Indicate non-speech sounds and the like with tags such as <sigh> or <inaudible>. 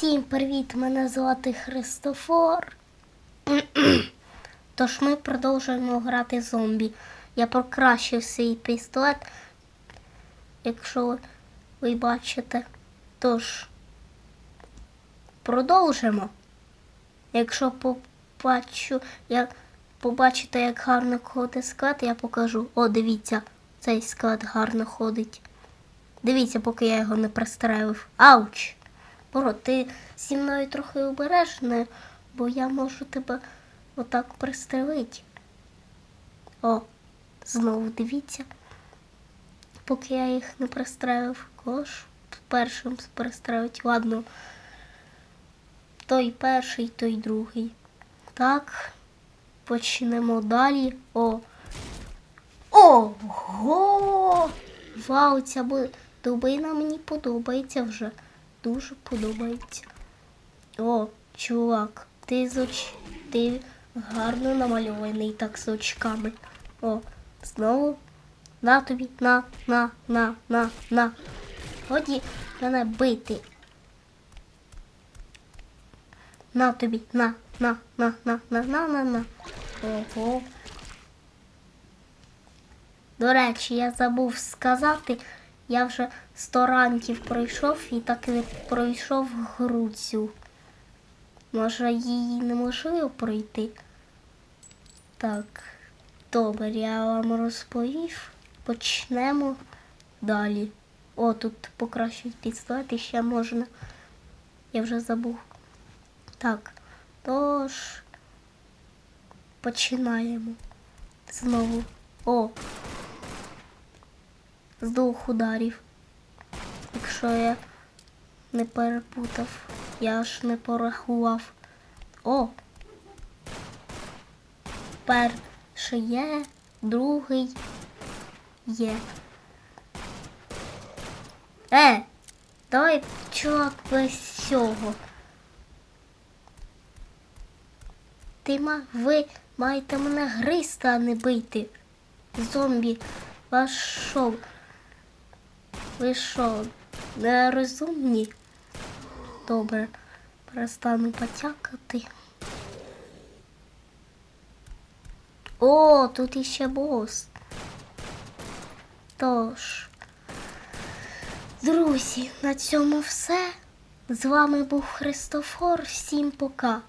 Всім привіт! Мене звати Христофор. <clears throat> Тож ми продовжуємо грати зомбі. Я покращив свій пістолет, якщо ви бачите. Тож продовжимо. Якщо побачу, як побачите, як гарно ходить склад, я покажу. О, дивіться, цей склад гарно ходить. Дивіться, поки я його не пристрелив. Ауч! Боро, ти зі мною трохи обережна, бо я можу тебе отак пристрелити. О, знову дивіться. Поки я їх не пристрелив, кого ж першим пристрелить. Ладно. Той перший, той другий. Так, почнемо далі. О. Ого! Вау, ця дубина мені подобається вже. Дуже подобається. О, чувак, ти з ти гарно намальований так з очками. О, знову на тобі, на, на, на, на, на. Годі мене бити. На тобі, на, на, на, на, на, на, на, на. Ого. До речі, я забув сказати, я вже сто ранків пройшов і так і не пройшов гру цю. Може, її неможливо пройти? Так, добре, я вам розповів. Почнемо далі. О, тут покращують пістолет і ще можна. Я вже забув. Так, тож починаємо. Знову. О, з двох ударів. Якщо я не перепутав, я ж не порахував. О! Перший є, другий є. Е, давай, чувак, без цього. Ти ма, ви маєте мене гризти, а не бити. Зомбі, ваш шоу. Ви що, нерозумні? Добре, перестану потякати. О, тут іще бос. Тож, друзі, на цьому все. З вами був Христофор. Всім пока.